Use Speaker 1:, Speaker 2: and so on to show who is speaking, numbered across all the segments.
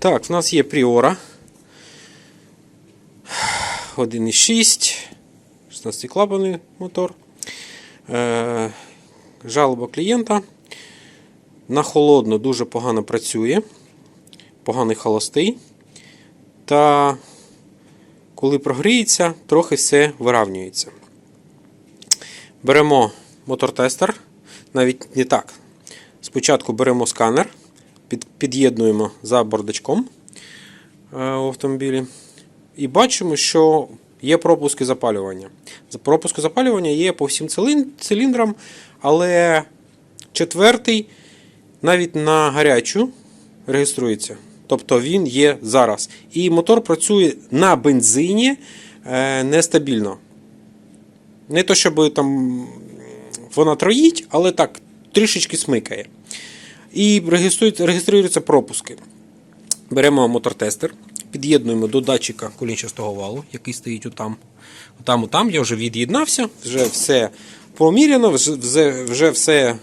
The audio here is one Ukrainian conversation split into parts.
Speaker 1: Так, в нас є Priora. 1,6, 16 клапаний мотор. Е, жалоба клієнта. На холодно дуже погано працює. Поганий холостий. Та коли прогріється, трохи все виравнюється. Беремо мотор-тестер. Навіть не так. Спочатку беремо сканер, під'єднуємо за бардачком е, в автомобілі. І бачимо, що є пропуски запалювання. За- Пропуски запалювання є по всім циліндрам, але четвертий навіть на гарячу реєструється. Тобто він є зараз. І мотор працює на бензині е, нестабільно. Не то, щоб там вона троїть, але так, трішечки смикає. І реєструють- реєструються пропуски. Беремо мотортестер, під'єднуємо до датчика колінчастого валу, який стоїть отам. Отам, отам. Я вже від'єднався, вже все поміряно, вже, вже все.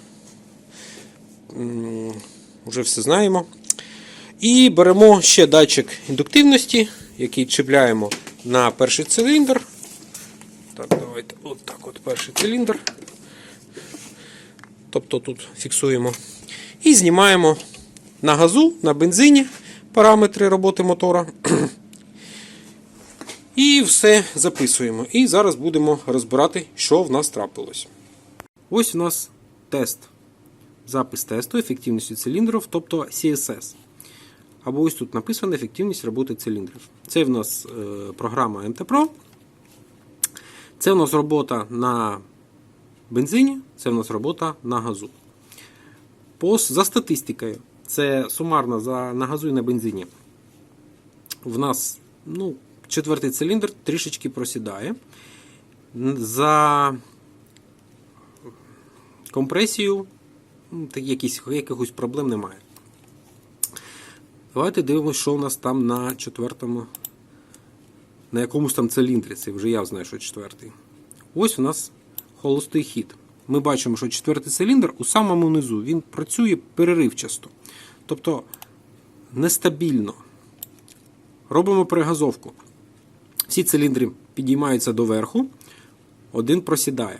Speaker 1: Вже все знаємо. І беремо ще датчик індуктивності, який чіпляємо на перший циліндр. Так, давайте от так от перший циліндр. Тобто тут фіксуємо. І знімаємо на газу, на бензині параметри роботи мотора. І все записуємо. І зараз будемо розбирати, що в нас трапилось. Ось у нас тест. Запис тесту ефективності циліндрів, тобто CSS. Або ось тут написано ефективність роботи циліндрів. Це в нас е, програма MT-Pro. Це в нас робота на бензині, це в нас робота на газу. По, за статистикою, це сумарно за, на газу і на бензині. В нас ну, четвертий циліндр трішечки просідає. За компресію ну, якісь, якихось проблем немає. Давайте дивимося, що у нас там на четвертому. На якомусь там циліндрі. Це вже я знаю, що четвертий. Ось у нас холостий хід. Ми бачимо, що четвертий циліндр у самому низу він працює переривчасто. Тобто нестабільно. Робимо перегазовку. Всі циліндри підіймаються доверху, один просідає.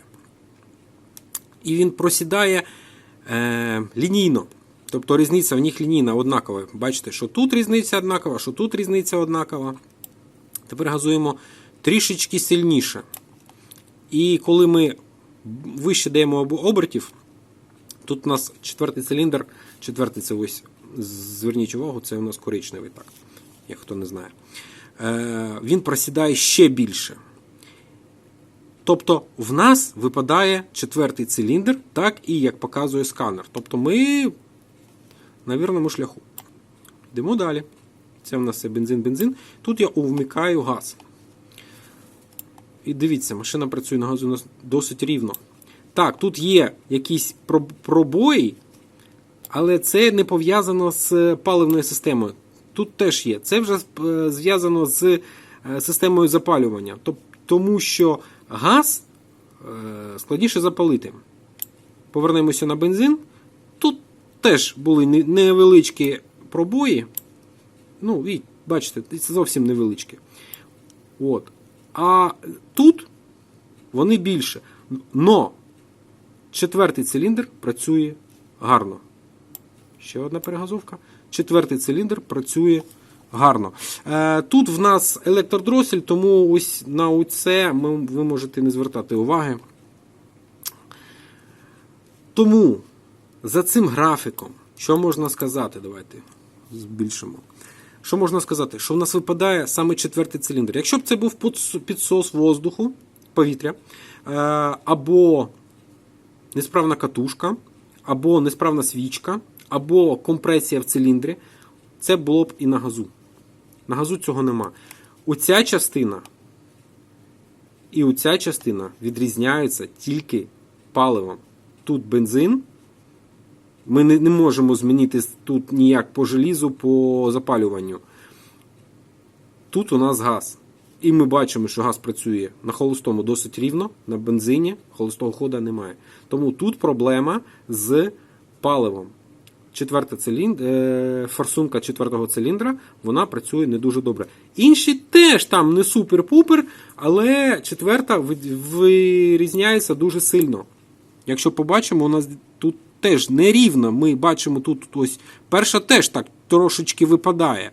Speaker 1: І він просідає е, лінійно. Тобто різниця в них лінійна однакова. Бачите, що тут різниця однакова, що тут різниця однакова. Тепер газуємо трішечки сильніше. І коли ми вище даємо обертів, тут у нас четвертий циліндр, четвертий це ось, зверніть увагу, це у нас коричневий, так, як хто не знає. Е, він просідає ще більше. Тобто в нас випадає четвертий циліндр, так і як показує сканер. Тобто ми на вірному шляху. Йдемо далі. Це в нас бензин-бензин. Тут я увмикаю газ. І дивіться, машина працює на газу досить рівно. Так, тут є якісь пробої, але це не пов'язано з паливною системою. Тут теж є. Це вже е, зв'язано з е, системою запалювання. Тому що газ е, складніше запалити. Повернемося на бензин. Тут теж були невеличкі пробої. Ну, і бачите, це зовсім невеличкі. От. А тут вони більше. Но четвертий циліндр працює гарно. Ще одна перегазовка. Четвертий циліндр працює гарно. Е, тут в нас електродросель, тому ось на це ви можете не звертати уваги. Тому за цим графіком, що можна сказати? Давайте збільшимо. Що можна сказати? Що в нас випадає саме четвертий циліндр. Якщо б це був підсос воздуху, повітря, е, або несправна катушка, або несправна свічка, або компресія в циліндрі, це було б і на газу. На газу цього нема. Оця частина і оця частина відрізняються тільки паливом. Тут бензин. Ми не, не можемо змінити тут ніяк по желізу, по запалюванню. Тут у нас газ. І ми бачимо, що газ працює на холостому досить рівно, на бензині холостого хода немає. Тому тут проблема з паливом. четверта циліндр, е, форсунка четвертого циліндра, вона працює не дуже добре. Інші теж там не супер-пупер, але четверта вирізняється дуже сильно. Якщо побачимо, у нас тут теж нерівно. Ми бачимо тут ось перша теж так трошечки випадає.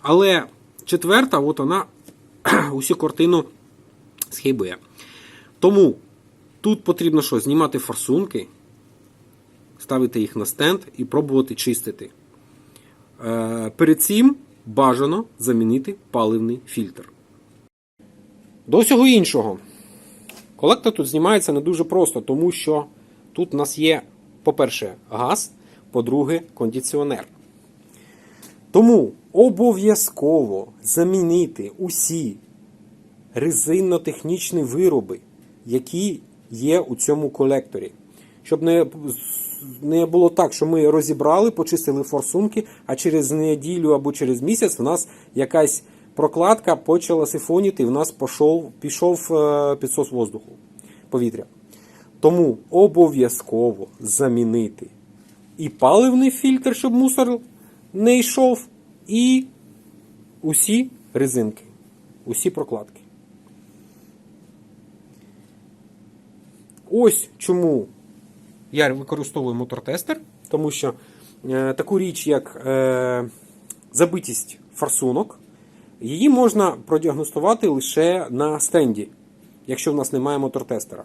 Speaker 1: Але четверта, от вона усю картину схибує. Тому тут потрібно що? Знімати форсунки, ставити їх на стенд і пробувати чистити. Е, перед цим бажано замінити паливний фільтр. До всього іншого. Колектор тут знімається не дуже просто, тому що тут у нас є, по-перше, газ, по-друге, кондиціонер. Тому обов'язково замінити усі резинно-технічні вироби, які є у цьому колекторі. Щоб не, не було так, що ми розібрали, почистили форсунки, а через неділю або через місяць в нас якась прокладка почала сифоніти, і в нас пішов, пішов е, підсос воздуху, повітря. Тому обов'язково замінити і паливний фільтр, щоб мусор не йшов, і усі резинки, усі прокладки. Ось чому я використовую мотортестер, тому що е, таку річ, як е, забитість форсунок, її можна продіагностувати лише на стенді, якщо в нас немає мотортестера.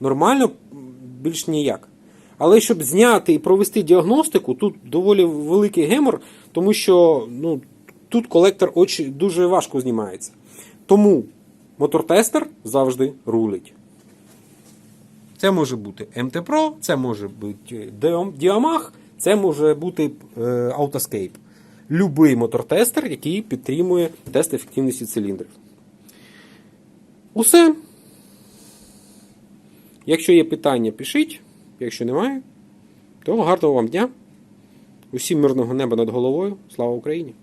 Speaker 1: Нормально, більш ніяк. Але щоб зняти і провести діагностику, тут доволі великий гемор, тому що ну, тут колектор очі дуже важко знімається. Тому мотортестер завжди рулить. Це може бути МТ Pro, це може бути Діамах, це може бути е, Autoscape. Любий мотортестер, який підтримує тест ефективності циліндрів. Усе. Якщо є питання, пишіть. Якщо немає, то гарного вам дня. Усім мирного неба над головою. Слава Україні!